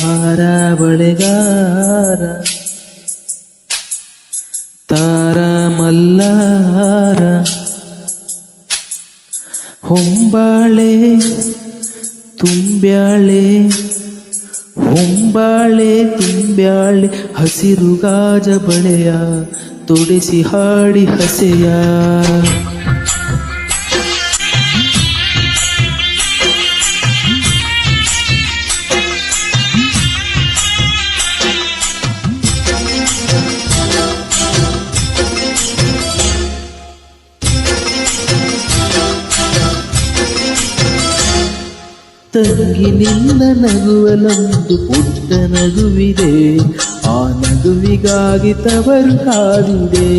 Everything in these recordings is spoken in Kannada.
ಹಾರ ಬಳೆಗಾರ ತಾರ ಮಲ್ಲಾರ ಹೊಂಬಾಳೆ ತುಂಬ್ಯಾಳೆ ಹೊಂಬಾಳೆ ತುಂಬ್ಯಾಳೆ ಹಸಿರು ಗಾಜ ಬಳೆಯ ತೊಡಿಸಿ ಹಾಡಿ ಹಸೆಯ. ತಂಗಿ ನಿನ್ನ ನಗುವಲೊಂದು ಪುಟ್ಟ ನಗುವಿದೆ. ಆ ನಗುವಿಗಾಗಿ ತವರು ಕಾದಿದೆ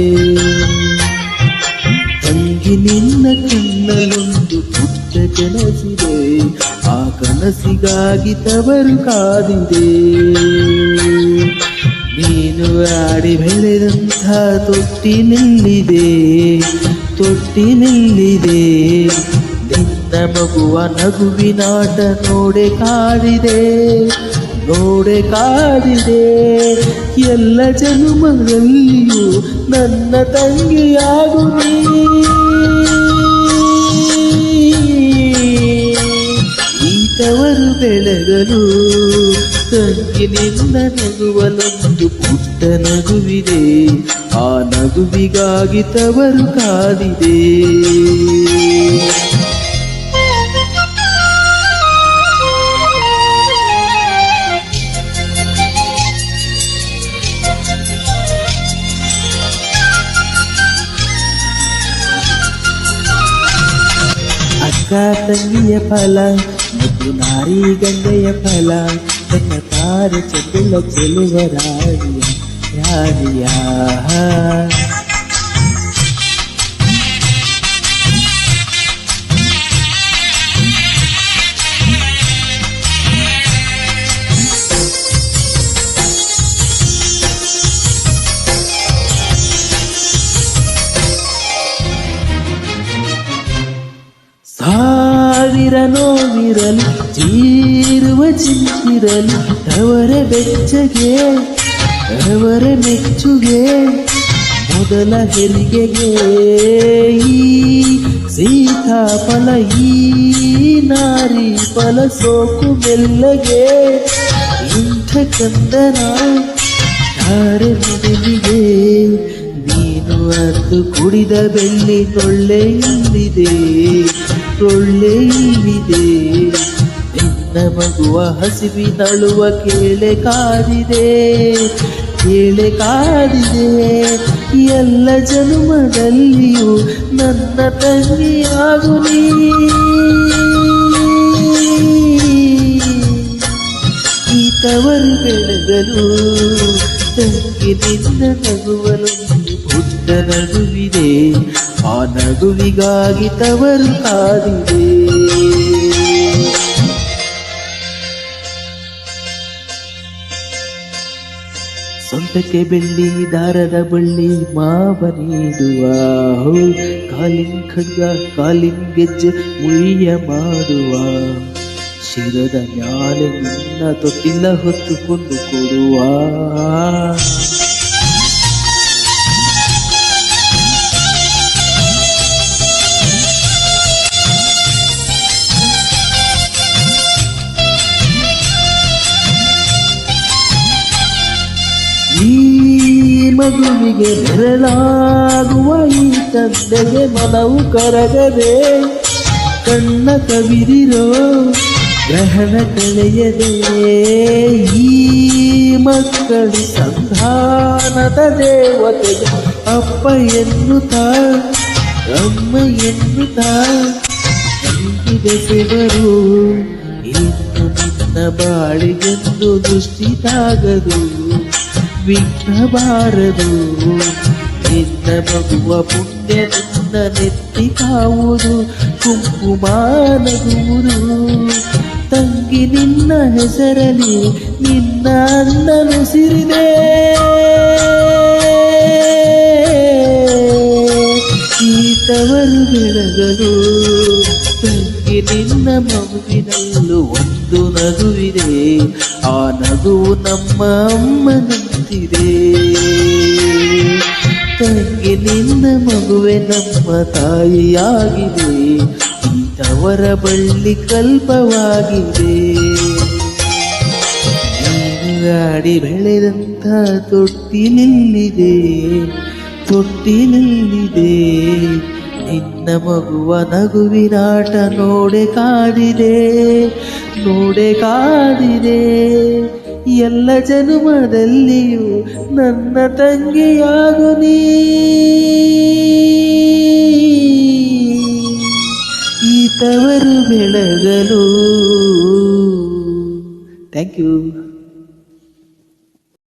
ತಂಗಿ ನಿನ್ನ ಕಣ್ಣಲೊಂದು ಪುಟ್ಟ ಕನಸಿದೆ. ಆ ಕನಸಿಗಾಗಿ ತವರು ಕಾದಿದೆ ನೀನು ಆಡಿ ಬೆಳೆದಂಥ ತೊಟ್ಟಿನಲ್ಲಿದೆ ತೊಟ್ಟಿನಲ್ಲಿದೆ ನಿನ್ನ ಮಗುವ ನಗುವಿನಾಟ ನೋಡೆ ಕಾಡಿದೆ ನೋಡೆ ಕಾಡಿದೆ. ಎಲ್ಲ ಜನುಮಗಳಲ್ಲಿಯೂ ನನ್ನ ತಂಗಿಯಾಗು ಈತವರು ಬೆಳಗಲು ತಂಗಿನಿಂದ ನಗುವಲೊಂದು ಪುಟ್ಟ ನಗುವಿದೆ. ಆ ನಗುವಿಗಾಗಿ ತವರು ಕಾದಿದೆ. ತಂಗಿಯ ಫಲ ಮತ್ತು ನಾರಿ ಗಂಗೆಯ ಫಲ ತನ್ನ ತಾರೆ ಚದುಲ ಚೆಲುವ ರಾಣಿಯ ಸಾವಿರ ನೋವಿರಲಿ ಚೀರುವ ಚಿಂತಿರಲಿ ಅವರ ಬೆಚ್ಚಗೆ ಅವರ ಮೆಚ್ಚುಗೆ, ಮೊದಲ ಹೆರಿಗೆಗೆ ಈ ಸೀತಾಫಲ ಈ ನಾರಿ ಫಲ ಸೋಕು ಮೆಲ್ಲಗೆ. ಇಂಥ ಕಂದನ ಯಾರ ಮೊದಲಿಗೆ ನೀನು ಅದು ಕುಡಿದ ಬೆಳ್ಳಿ ಟೊಳ್ಳೆ ಇಲ್ಲಿದೆ ನಿನ್ನ ಮಗುವ ಹಸಿವಿನಳುವ ಕೇಳೆ ಕಾದಿದೆ ಕೇಳೆ ಕಾದಿದೆ. ಎಲ್ಲ ಜನ್ಮದಲ್ಲಿಯೂ ನನ್ನ ತಂಗಿಯಾಗು ನೀ ತವರು ಬೆಳಗಲು ತಂಗಿ ನಿನ್ನ ನಗುವಲೊಂದು ನಗುವಿದೆ, ಆ ನಗುವಿಗಾಗಿ ತವರು ಕಾದಿದೆ ಸೊಂಟಕ್ಕೆ ಬೆಳ್ಳಿ, ದಾರದ ಬಳ್ಳಿ ಮಾವ ನೀಡುವ. ಕಾಲಿನ ಖಡ್ಗ, ಕಾಲಿನ ಗೆಜ್ಜೆ ಮುಯ್ಯ ಮಾಡುವ. ಶಿರದ ಮ್ಯಾಲೆ ನಿನ್ನ ತೊಟ್ಟಿಲ್ಲ ಹೊತ್ತುಕೊಂಡು ಕೊಡುವ. ಮಗುವಿಗೆ ಬೆರಳಾಗುವ ಈ ತಂದೆಗೆ ಮನವು ಕರಗದೆ, ಕಣ್ಣ ಕವಿರಿರೋ ಗ್ರಹಣ ಕಳೆಯದೆ. ಈ ಮಕ್ಕಳು ಸಂಧಾನದ ದೇವತೆ ಅಪ್ಪ ಎನ್ನುತ್ತಾ, ಅಮ್ಮ ಎನ್ನುತ್ತಾ ಬೆಸೆವರು ಇನ್ನು ನಿನ್ನ ಬಾಳಿಗೆಂದು ದೃಷ್ಟಿ ತಾಗದು ವಿಘ್ನ ಬಾರದು ನಿನ್ನ ಮಗುವ ಪುಣ್ಯ ನಿನ್ನ ನೆತ್ತಿ ಕಾವುದು ಕುಂಕುಮ ತಂಗಿ ನಿನ್ನ ಹೆಸರಲಿ ನಿನ್ನ ಅಣ್ಣನು ಸಿರಿದೆ. ತವರು ಬೆಳಗಲು ತಂಗಿ ನಿನ್ನ ಮಗುವಿನಲ್ಲೂ ಒಂದು ನಗುವಿದೆ. ಆ ನಗುವು ನಮ್ಮ ಅಮ್ಮನಂತಿದೆ. ತಂಗಿ ನಿನ್ನ ಮಗುವೆ ನಮ್ಮ ತಾಯಿಯಾಗಿದೆ. ಇಂಥವರ ಬಳ್ಳಿ ಕಲ್ಪವಾಗಿದೆ. ಗಾಡಿ ಬೆಳೆದಂತ ತೊಟ್ಟಿಲಿಲ್ಲಿದೆ ತೊಟ್ಟಿಲಿಲ್ಲಿದೆ ನಿನ್ನ ಮಗುವ ನಗುವಿನಾಟ ನೋಡೆ ಕಾದಿದೆ ನೋಡೆ ಕಾದಿದೆ ಎಲ್ಲ ಜನುಮದಲ್ಲಿಯೂ ನನ್ನ ತಂಗಿಯಾಗು ನೀ. ಈ ತವರು ಬೆಳಗಲು. Thank you